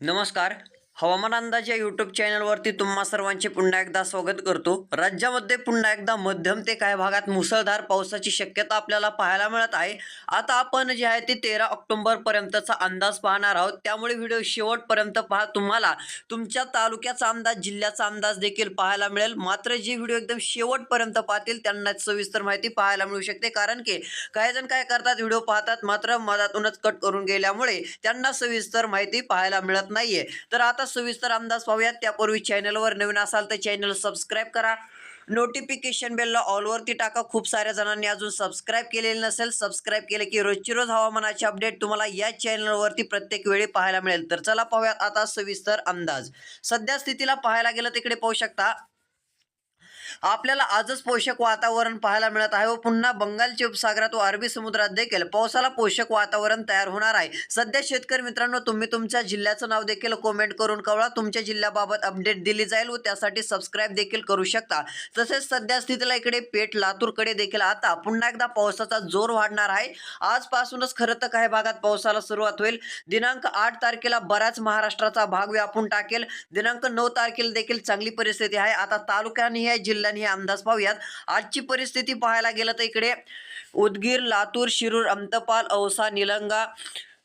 नमस्कार. हवामान अंदाज या यूट्यूब चॅनलवरती तुम्हा सर्वांचे पुन्हा एकदा स्वागत करतो. राज्यामध्ये पुन्हा एकदा मध्यम ते काही भागात मुसळधार पावसाची शक्यता आपल्याला पाहायला मिळत आहे. आता आपण जे आहे ते तेरा ऑक्टोबर पर्यंतचा अंदाज पाहणार आहोत. त्यामुळे व्हिडिओ शेवटपर्यंत पहा. तुम्हाला तुमच्या तालुक्याचा अंदाज जिल्ह्याचा अंदाज देखील पाहायला मिळेल. मात्र जे व्हिडिओ एकदम शेवटपर्यंत पाहतील त्यांना सविस्तर माहिती पाहायला मिळू शकते. कारण की काही जण काय करतात व्हिडिओ पाहतात मात्र मधातूनच कट करून गेल्यामुळे त्यांना सविस्तर माहिती पाहायला मिळत नाहीये. तर आता सविस्तर अंदाज पाहूयात. त्यापूर्वी चॅनलवर नवीन असाल तर चॅनल सबस्क्राईब करा. नोटिफिकेशन बेलला ऑलवरती टाका. खूप साऱ्या जणांनी अजून सबस्क्राईब केलेलं नसेल सबस्क्राईब केले की रोजची रोज हवामानाचे अपडेट तुम्हाला या चॅनलवरती प्रत्येक वेळी पाहायला मिळेल. तर चला पाहूयात आता सविस्तर अंदाज. सध्या स्थितीला पाहायला गेलं तिकडे पाहू शकता. आपल्याला आजच पोषक वातावरण पाहायला मिळत आहे व पुन्हा बंगालच्या उपसागरात व अरबी समुद्रात देखील पावसाला पोषक वातावरण तयार होणार आहे. सध्या शेतकरी मित्रांनो तुम्ही तुमच्या जिल्ह्याचं नाव देखील कमेंट करून कळवा. तुमच्या जिल्ह्याबाबत अपडेट दिली जाईल व त्यासाठी सबस्क्राईब देखील करू शकता. तसेच सध्या स्थितीला इकडे पेठ लातूरकडे देखील आता पुन्हा एकदा पावसाचा जोर वाढणार आहे. आजपासूनच खरं तर काही भागात पावसाला सुरुवात होईल. दिनांक आठ तारखेला बऱ्याच महाराष्ट्राचा भाग व्यापून टाकेल. दिनांक नऊ तारखेला देखील चांगली परिस्थिती आहे. आता तालुक्याने जिल्हा जिल्ह्याने हे अंदाज पाहूयात. आजची परिस्थिती पाहायला गेलं तर इकडे उदगीर लातूर शिरूर अंतपाल औसा निलंगा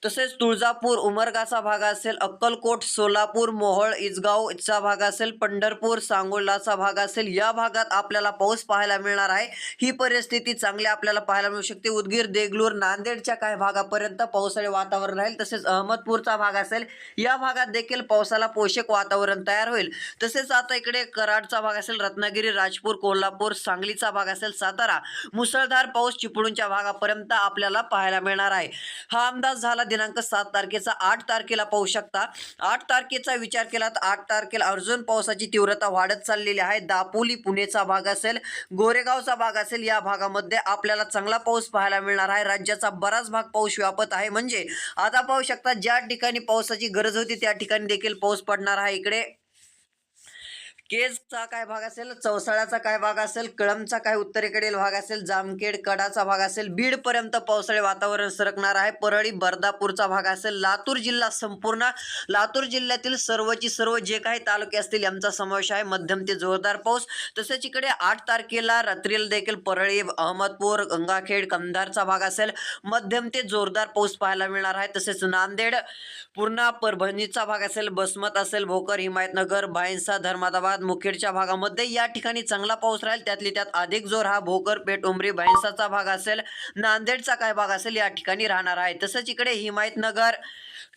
तसेच तुळजापूर उमरगाचा भाग असेल अक्कलकोट सोलापूर मोहोळ इचगावचा भाग असेल पंढरपूर सांगोलाचा भाग असेल या भागात आपल्याला पाऊस पाहायला मिळणार आहे. ही परिस्थिती चांगली आपल्याला पाहायला मिळू शकते. उदगीर देगलूर नांदेडच्या काही भागापर्यंत पावसाळे वातावरण राहील. तसेच अहमदपूरचा भाग असेल या भागात देखील पावसाला पोषक वातावरण तयार होईल. तसेच आता इकडे कराडचा भाग असेल रत्नागिरी राजपूर कोल्हापूर सांगलीचा भाग असेल सातारा मुसळधार पाऊस चिपळूणच्या भागापर्यंत आपल्याला पाहायला मिळणार आहे. हा अंदाज झाला दिनांक सात तारखेचा आठ तारखेला पाहू शकता. आठ तारखेचा विचार केला तर आठ तारखेला अर्जुन पावसाची तीव्रता वाढत चाललेली आहे. दापोली पुणेचा भाग असेल गोरेगावचा भाग असेल या भागामध्ये आपल्याला चांगला पाऊस पाहायला मिळणार आहे. राज्याचा बराच भाग पाऊस व्यापत आहे. म्हणजे आता पाहू शकता ज्या ठिकाणी पावसाची गरज होती त्या ठिकाणी देखील पाऊस पडणार आहे. इकडे केजचा काय भाग असेल चौसाळ्याचा काय भाग असेल कळमचा काय उत्तरेकडील भाग असेल जामखेड कडाचा भाग असेल बीडपर्यंत पावसाळे वातावरण सरकणार आहे. परळी बर्दापूरचा भाग असेल लातूर जिल्हा संपूर्ण. लातूर जिल्ह्यातील सर्वची सर्व जे काही तालुके असतील यांचा समावेश आहे. मध्यम ते जोरदार पाऊस. तसेच इकडे आठ तारखेला रात्रीला देखील परळी अहमदपूर गंगाखेड कंधारचा भाग असेल. मध्यम ते जोरदार पाऊस पाहायला मिळणार आहे. तसेच नांदेड पूर्णा परभणीचा भाग असेल बसमत असेल भोकर हिमायतनगर भाईंसा धर्मादाबाद मुखेडच्या भागामध्ये या ठिकाणी चांगला पाऊस राहील. त्यातली त्यात अधिक जोर हा भोकर पेठ उमरी भैंसाचा भाग असेल. नांदेडचा काय भाग असेल या ठिकाणी राहणार आहे. तसंच इकडे हिमायतनगर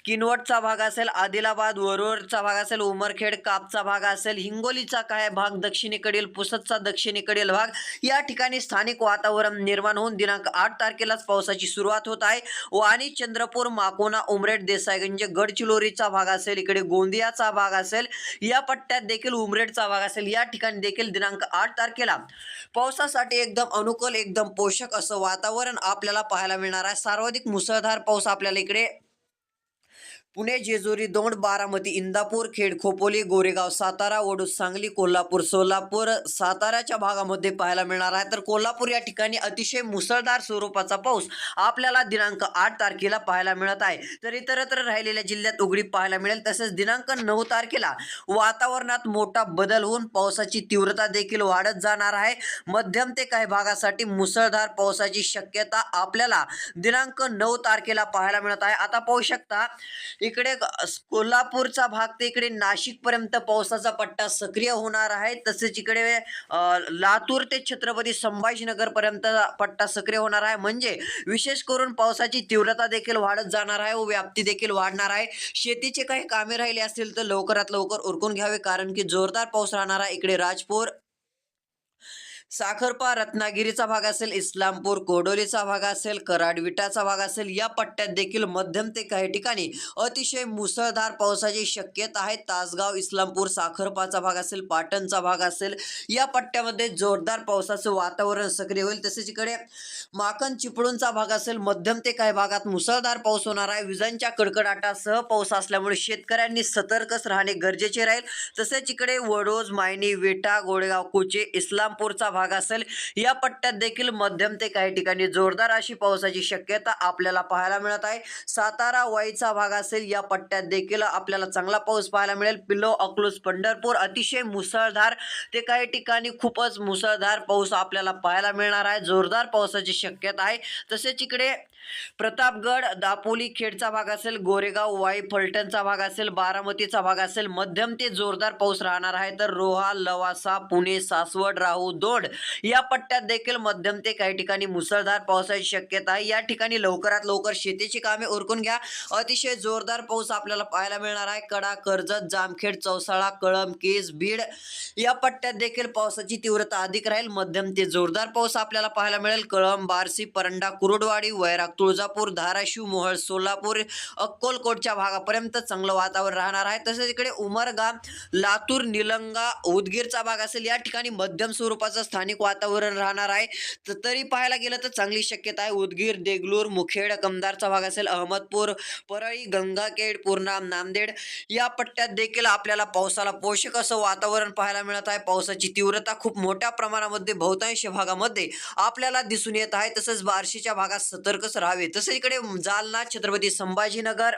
किनवटचा भाग असेल आदिलाबाद वरोरचा भाग असेल उमरखेड कापचा भाग असेल हिंगोलीचा काय भाग दक्षिणेकडील पुसदचा दक्षिणेकडील भाग. या ठिकाणी स्थानिक वातावरण निर्माण होऊन दिनांक आठ तारखेलाच पावसाची सुरुवात होत आहे. वाणी चंद्रपूर माकोना उमरेड देसाईगंज गडचिरोलीचा भाग असेल इकडे गोंदियाचा भाग असेल या पट्ट्यात देखील उमरेडचा भाग असेल. या ठिकाणी देखील दिनांक आठ तारखेला पावसासाठी एकदम अनुकूल एकदम पोषक असं वातावरण आपल्याला पाहायला मिळणार आहे. सर्वाधिक मुसळधार पाऊस आपल्याला इकडे पुणे जेजुरी दौंड बारामती इंदापूर खेड खोपोली गोरेगाव सातारा वडूज सांगली कोल्हापूर सोलापूर साताऱ्याच्या भागामध्ये पाहायला मिळणार आहे. तर कोल्हापूर या ठिकाणी अतिशय मुसळधार स्वरूपाचा पाऊस आपल्याला दिनांक आठ तारखेला पाहायला मिळत आहे. तर इतरत्र राहिलेल्या जिल्ह्यात उघडी पाहायला मिळेल. तसेच दिनांक नऊ तारखेला वातावरणात मोठा बदल होऊन पावसाची तीव्रता देखील वाढत जाणार आहे. मध्यम ते काही भागासाठी मुसळधार पावसाची शक्यता आपल्याला दिनांक नऊ तारखेला पाहायला मिळत आहे. आता पाहू शकता इकडे कोल्हापूरचा भाग ते इकडे नाशिक पर्यंत पावसाचा पट्टा सक्रिय होणार आहे. तसेच इकडे लातूर ते छत्रपती संभाजीनगर पर्यंत पट्टा सक्रिय होणार आहे. म्हणजे विशेष करून पावसाची तीव्रता देखील वाढत जाणार आहे व व्याप्ती देखील वाढणार आहे. शेतीचे काही कामे राहिले असतील तर लवकरात लवकर उरकून घ्यावे कारण की जोरदार पाऊस राहणार आहे. इकडे राजपूर साखरपा रत्नागिरीचा भाग असेल इस्लामपूर कोडोलीचा भाग असेल कराडविटाचा भाग असेल या पट्ट्यात देखील मध्यम ते काही ठिकाणी अतिशय मुसळधार पावसाची शक्यता आहे. तासगाव इस्लामपूर साखरपाचा भाग असेल पाटणचा भाग असेल या पट्ट्यामध्ये जोरदार पावसाचं वातावरण सक्रिय होईल. तसेच इकडे माकण चिपळूणचा भाग असेल मध्यम ते काही भागात मुसळधार पाऊस होणार आहे. विजांच्या कडकडाटासह पाऊस असल्यामुळे शेतकऱ्यांनी सतर्कच राहणे गरजेचे राहील. तसेच इकडे वडोज मायनी विटा गोडेगाव कुचे इस्लामपूरचा भाग असेल. या पट्ट्यात देखील मध्यम ते काही ठिकाणी जोरदार अशी पावसाची शक्यता आपल्याला पाहायला मिळत आहे. सातारा वाईचा भाग असेल या पट्ट्यात देखील आपल्याला चांगला पाऊस पाहायला मिळेल. पिलो अकलूज पंढरपूर अतिशय मुसळधार ते काही ठिकाणी खूपच मुसळधार पाऊस आपल्याला पाहायला मिळणार आहे. जोरदार पावसाची शक्यता आहे. तसेच इकडे प्रतापगड दापोली खेडचा भाग असेल गोरेगाव वाई फलटणचा भाग असेल बारामतीचा भाग असेल मध्यम ते जोरदार पाऊस राहणार आहे. तर रोहा लवासा पुणे सासवड राहू दोड या पट्ट्यात देखील मध्यम ते काही ठिकाणी मुसळधार पावसाची शक्यता आहे या ठिकाणी लवकरात लवकर शेतीची कामे उरकून घ्या. अतिशय जोरदार पाऊस आपल्याला पाहायला मिळणार आहे. कडा कर्जत जामखेड चौसाळा कळम केस बीड या पट्ट्यात देखील पावसाची तीव्रता अधिक राहील. मध्यम ते जोरदार पाऊस आपल्याला पाहायला मिळेल. कळम बारसी परंडा कुरुडवाडी वैराग तुळजापूर धाराशिव मोहळ सोलापूर अक्कोलकोटच्या भागापर्यंत चांगलं वातावरण राहणार आहे. तसेच इकडे उमरगा लातूर निलंगा उदगीरचा भाग असेल. या ठिकाणी मध्यम स्वरूपाचं स्थानिक वातावरण राहणार आहे. तर तरी पाहायला गेलं तर चांगली शक्यता आहे. उदगीर देगलूर मुखेड कमदारचा भाग असेल अहमदपूर परळी गंगाखेड पूर्णाम नांदेड. या पट्ट्यात देखील आपल्याला पावसाला पोषक असं वातावरण पाहायला मिळत आहे. पावसाची तीव्रता खूप मोठ्या प्रमाणामध्ये बहुतांश भागामध्ये आपल्याला दिसून येत आहे. तसंच बार्शीच्या भागात सतर्कच राहावे. तसंच इकडे जालना छत्रपती संभाजीनगर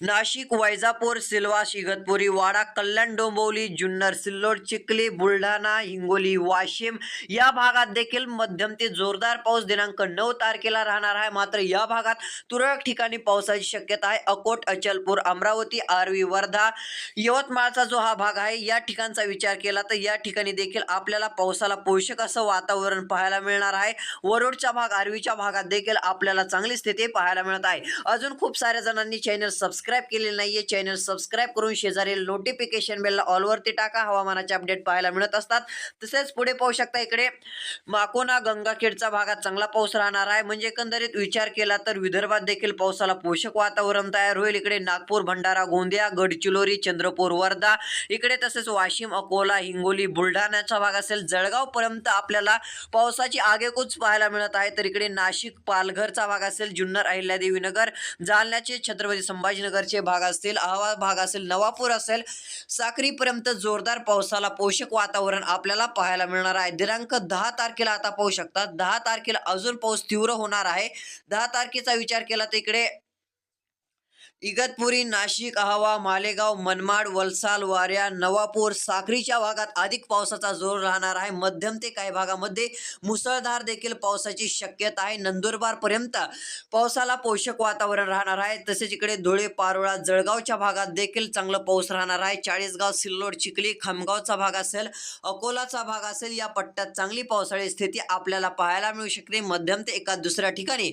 नाशिक वैजापूर सिल्वा इगतपुरी वाडा कल्याण डोंबवली जुन्नर सिल्लोड चिखली बुलढाणा हिंगोली वाशिम या भागात देखील मध्यम ते जोरदार पाऊस दिनांक नऊ तारखेला राहणार आहे. मात्र या भागात तुरळक ठिकाणी पावसाची शक्यता आहे. अकोट अचलपूर अमरावती आर्वी वर्धा यवतमाळचा जो हा भाग आहे या ठिकाणचा विचार केला तर या ठिकाणी देखील आपल्याला पावसाला पोषक असं वातावरण पाहायला मिळणार आहे. वरोडचा भाग आर्वीच्या भागात देखील आपल्याला चांगली स्थिती पाहायला मिळत आहे. अजून खूप साऱ्या जणांनी चॅनल सबस्क्राईब केलेले नाहीये चॅनल सबस्क्राईब करून शेजारील नोटिफिकेशन बेलला ऑलवरती टाका. हवामानाचे अपडेट पाहायला मिळत असतात. तसेच पुढे पाहू शकता इकडे माकोना गंगाखेडचा भागात चांगला पाऊस राहणार आहे. म्हणजे एकंदरीत विचार केला तर विदर्भात देखील पावसाला पोषक वातावरण तयार होईल. इकडे नागपूर भंडारा गोंदिया गडचिरोली चंद्रपूर वर्धा इकडे तसेच वाशिम अकोला हिंगोली बुलढाण्याचा भाग असेल जळगावपर्यंत आपल्याला पावसाची आगेकूच पाहायला मिळत आहे. तर इकडे नाशिक पालघरचा भाग असेल जुन्नर अहिल्यादेवी नगर जालन्याचे छत्रपती संभाजीनगरचे भाग असतील अहवा भाग असेल नवापूर असेल साक्रीपर्यंत जोरदार पावसाला पोषक वातावरण आपल्याला पाहायला मिळणार आहे. दिनांक दहा तारखेला आता पाहू शकता. दहा तारखेला अजून पाऊस तीव्र होणार आहे. दहा तारखेचा विचार केला तर इकडे इगतपुरी नाशिक अहवा मालेगाव मनमाड वलसाल वाऱ्या नवापूर साक्रीच्या भागात अधिक पावसाचा जोर राहणार आहे. मध्यम ते काही भागामध्ये मुसळधार देखील पावसाची शक्यता आहे. नंदुरबार पर्यंत पावसाला पोषक वातावरण राहणार आहे. तसेच इकडे धुळे पारोळा जळगावच्या भागात देखील चांगलं पाऊस राहणार आहे. चाळीसगाव सिल्लोड चिखली खामगावचा भाग असेल अकोलाचा भाग असेल या पट्ट्यात चांगली पावसाळी स्थिती आपल्याला पाहायला मिळू शकते. मध्यम ते एका दुसऱ्या ठिकाणी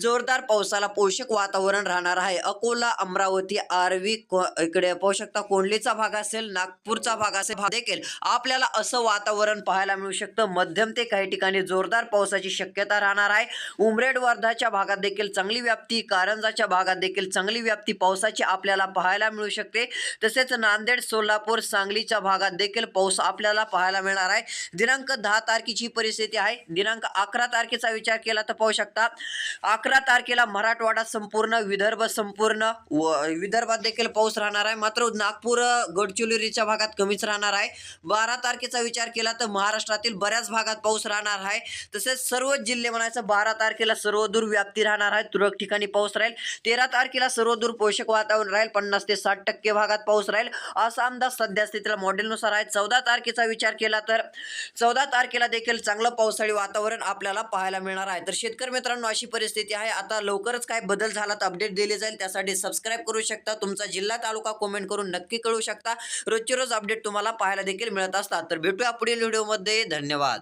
जोरदार पावसाला पोषक वातावरण राहणार आहे. अकोला अमरावती आर्वी इकडे पाहू शकता कोंडलीचा भाग असेल नागपूरचा भाग असेल भाग देखील आपल्याला असं वातावरण पाहायला मिळू शकतं. मध्यम ते काही ठिकाणी जोरदार पावसाची शक्यता राहणार आहे. उमरेड वर्धाच्या भागात देखील चांगली व्याप्ती कारंजाच्या भागात देखील चांगली व्याप्ती पावसाची आपल्याला पाहायला मिळू शकते. तसेच नांदेड सोलापूर सांगलीच्या भागात देखील पाऊस आपल्याला पाहायला मिळणार आहे. दिनांक दहा तारखेची परिस्थिती आहे. दिनांक अकरा तारखेचा विचार केला तर पाहू शकता. अकरा तारखेला मराठवाडा संपूर्ण विदर्भ संपूर्ण व विदर्भात देखील पाऊस राहणार आहे. मात्र नागपूर गडचिरोलीच्या भागात कमीच राहणार आहे. बारा तारखेचा विचार केला तर महाराष्ट्रातील बऱ्याच भागात पाऊस राहणार आहे. तसेच सर्व जिल्हे म्हणायचं बारा तारखेला सर्वदूर व्याप्ती राहणार आहे. तुरळक ठिकाणी पाऊस राहील. तेरा तारखेला सर्वदूर पोषक वातावरण राहील. पन्नास ते साठ टक्के भागात पाऊस राहील. असा अंदाज सध्या स्थितीला मॉडेलनुसार आहे. चौदा तारखेचा विचार केला तर चौदा तारखेला देखील चांगलं पावसाळी वातावरण आपल्याला पाहायला मिळणार आहे. तर शेतकरी मित्रांनो अशी परिस्थिती आहे. आता लवकरच काय बदल झाला तर अपडेट दिले जाईल. त्यासाठी सबस्क्राईब करू शकता. तुमचा जिल्हा तालुका कमेंट करून नक्की कळू शकता. रोजचे रोज अपडेट तुम्हाला पाहायला देखील मिळत असतात. तर भेटूया पुढील व्हिडिओमध्ये धन्यवाद.